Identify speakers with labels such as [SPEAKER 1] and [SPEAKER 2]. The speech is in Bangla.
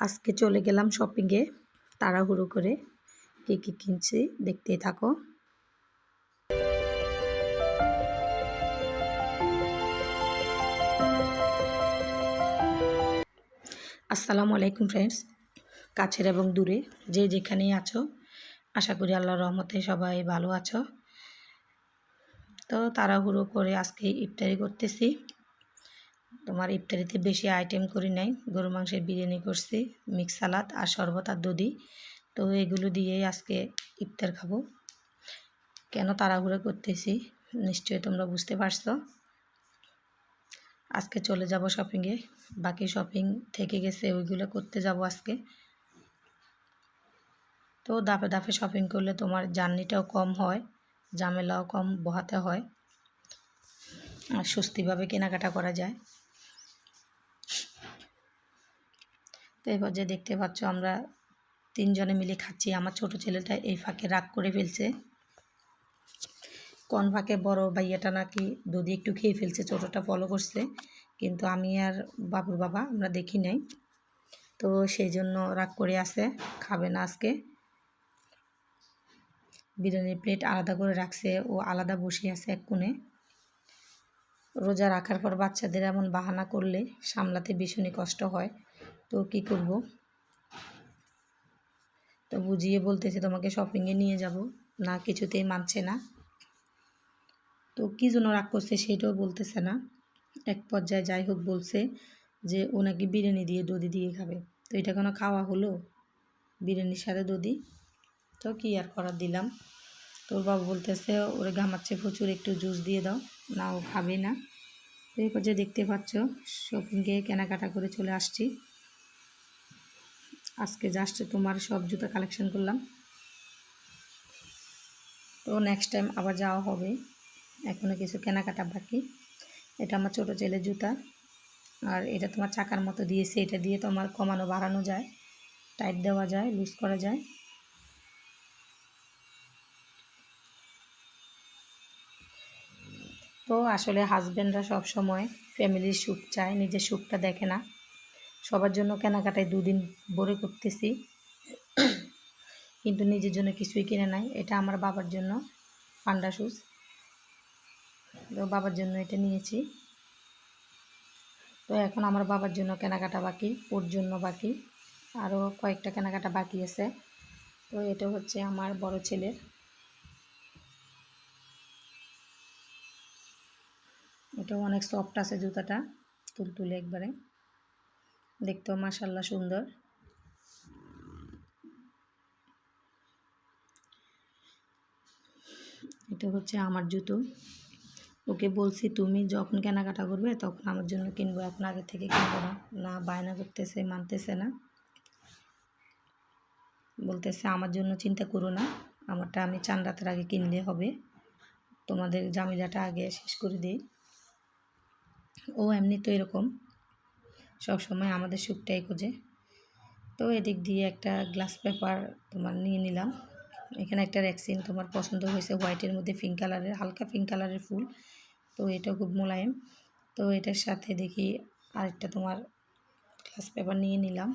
[SPEAKER 1] আজকে চলে গেলাম শপিংয়ে তাড়াহুড়ো করে কী কী কিনছি দেখতেই থাকো। আসসালামু আলাইকুম ফ্রেন্ডস কাছের এবং দূরে, যে যেখানেই আছো, আশা করি আল্লাহ রহমতে সবাই ভালো আছো। তো তাড়াহুড়ো করে আজকে ইফতারি করতেছি। তোমার ইফতারিতে বেশি আইটেম করি নাই। গরু মাংসের বিরিয়ানি করছি মিক্স সালাদ আর শরবত আর দধি। তো এগুলো দিয়েই আজকে ইফতার খাব। কেন তাড়াহুড়ো করতেছি, নিশ্চয়ই তোমরা বুঝতে পারছ। আজকে চলে যাব শপিংয়ে বাকি শপিং থেকে গেছে, ওইগুলো করতে যাব আজকে। তো দাপে দাপে শপিং করলে তোমার জার্নিটাও কম হয়, ঝামেলাও কম, বহাতে হয়। আর স্বস্তিভাবে কেনাকাটা করা যায়। তো এবার যে দেখতে পাচ্ছ আমরা তিনজনে মিলে খাচ্ছি। আমার ছোট ছেলেটা এই ফাঁকে রাগ করে ফেলছে। কোন ফাঁকে বড় ভাইয়াটা নাকি দুধি একটু খেয়ে ফেলছে, ছোটোটা ফলো করছে। কিন্তু আমি আর বাবুর বাবা আমরা দেখি নাই। তো সেই জন্য রাগ করে আছে, খাবে না আজকে। বিরিয়ানির প্লেট আলাদা করে রাখছে, ও আলাদা বসে আছে এক কোণে। রোজা রাখার পর বাচ্চাদের এমন বাহানা করলে সামলাতে ভীষণই কষ্ট হয়। তো কি করব? তো বুঝিয়ে বলতেছে তোমাকে শপিংয়ে নিয়ে যাব। না কিছুতেই মানছে না। তো কী জন্য রাগ করছে সেটাও বলতেছে না। এক পর্যায়ে যাই হোক বলছে যে, ও নাকি বিরিয়ানি দিয়ে দধি দিয়ে খাবে। তো এটা কোনো খাওয়া হলো? বিরিয়ানির সাথে দধি? তো কী আর করার দিলাম। তোর বাবু বলতেছে, ওরে ঘামাচ্ছে প্রচুর, একটু জুস দিয়ে দাও। না, ও খাবে না। তো এই পর্যায়ে দেখতে পাচ্ছ শপিংয়ে কেনাকাটা করে চলে আসছি। আজকে জাস্ট তোমার সব জুতো কালেকশন করলাম। তো নেক্সট টাইম আবার যাওয়া হবে। এখনও কিছু কেনাকাটা বাকি। এটা আমার ছোটো ছেলের জুতা। আর এটা তোমার চাকার মতো দিয়েছে। এটা দিয়ে তোমার কমানো বাড়ানো যায়। টাইট দেওয়া যায় লুজ করা যায়। তো আসলে হাজব্যান্ডরা সব সময় ফ্যামিলির সুখ চায়, নিজের সুখটা দেখে না। সবার জন্য কেনাকাটায় দুদিন ভরে করতেছি। কিন্তু নিজের জন্য কিছুই কিনে নাই। এটা আমার বাবার জন্য পান্ডা শুজ তো বাবার জন্য এটা নিয়েছি। তো এখন আমার বাবার জন্য কেনাকাটা বাকি, ওর জন্য বাকি। আরও কয়েকটা কেনাকাটা বাকি আছে। তো এটা হচ্ছে আমার বড় ছেলের। এটাও অনেক সফট আছে জুতাটা, তুলতুলে একবারে। দেখতেও মাসাল্লাহ সুন্দর। এটা হচ্ছে আমার জুতো। ওকে বলছি, তুমি যখন কেনাকাটা করবে, তখন আমার জন্য কিনবো। এখন আগে থেকে কিনবো না। না, বায়না করতেছে, মানতেছে না। বলতেছে, আমার জন্য চিন্তা করো না। আমারটা আমি চান রাতের আগে কিনলে হবে। তোমাদের জামিলাটা আগে শেষ করে দিই। ও এমনি তো এরকম। সব সময় আমাদের সুখটাই খোঁজে। তো এদিক দিয়ে একটা গ্লাস পেপার তোমার নিয়ে নিলাম। এখানে একটা র্যাক্সিন তোমার পছন্দ হয়েছে হোয়াইটের মধ্যে পিঙ্ক কালারের হালকা পিঙ্ক কালারের ফুল। তো এটা খুব মোলায়েম। তো এটার সাথে দেখি আরেকটা তোমার গ্লাস পেপার নিয়ে নিলাম।